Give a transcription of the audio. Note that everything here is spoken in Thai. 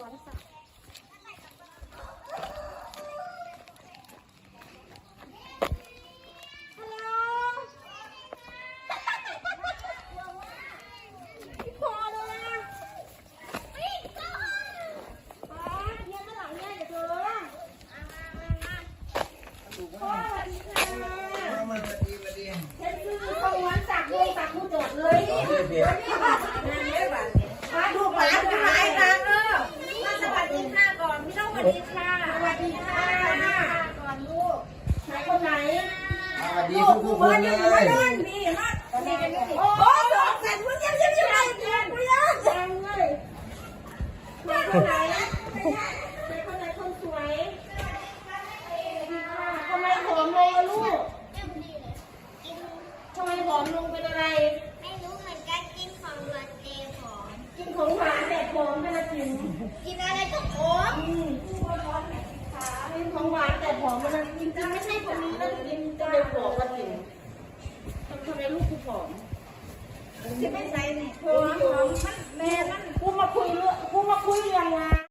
วนสัตว์ฮัลโหลพี่พอเลยนะเฮ้ยก็อ๋อเรียนข้างหลังเนี่ยเดี๋ยวเธอมามามาพ่อสวัสดีค่ะฉันคือสงวนสักดิ์วงสักดิ์ผู้จดเลย มาดูหลานดูหลานกันเออมาสวัสดีค่ะก่อนพี่น้องสวัสดีค่ะ สวัส ดีค่ะก่อนลูกไหนคนไหนสวัสดีทุกทุกคนเลยนี่มานี่กันนี่โอ้ดอกแสนพุ่งยังยังยังไงเพื่อนเพื่อนแรงเลยไหนคนไหนไหนคนไหนคนสวยทำไมผอมลงลูกทำไมผอมลงเป็นอะไร ไม่รู้เหมือนกันกินของหวานเจผอมกินของหวานแต่ผอมเป็นอะไรกินกินอะไรก็ผอมอืม กินของหวานแต่ผอมมันจริงๆไม่ใช่คนนี้แล้วกินจะเลยผอมกันจริงทำไมลูกกูผอมจะไม่ใส่เนี่ยผอมผอมมันแม่มันกู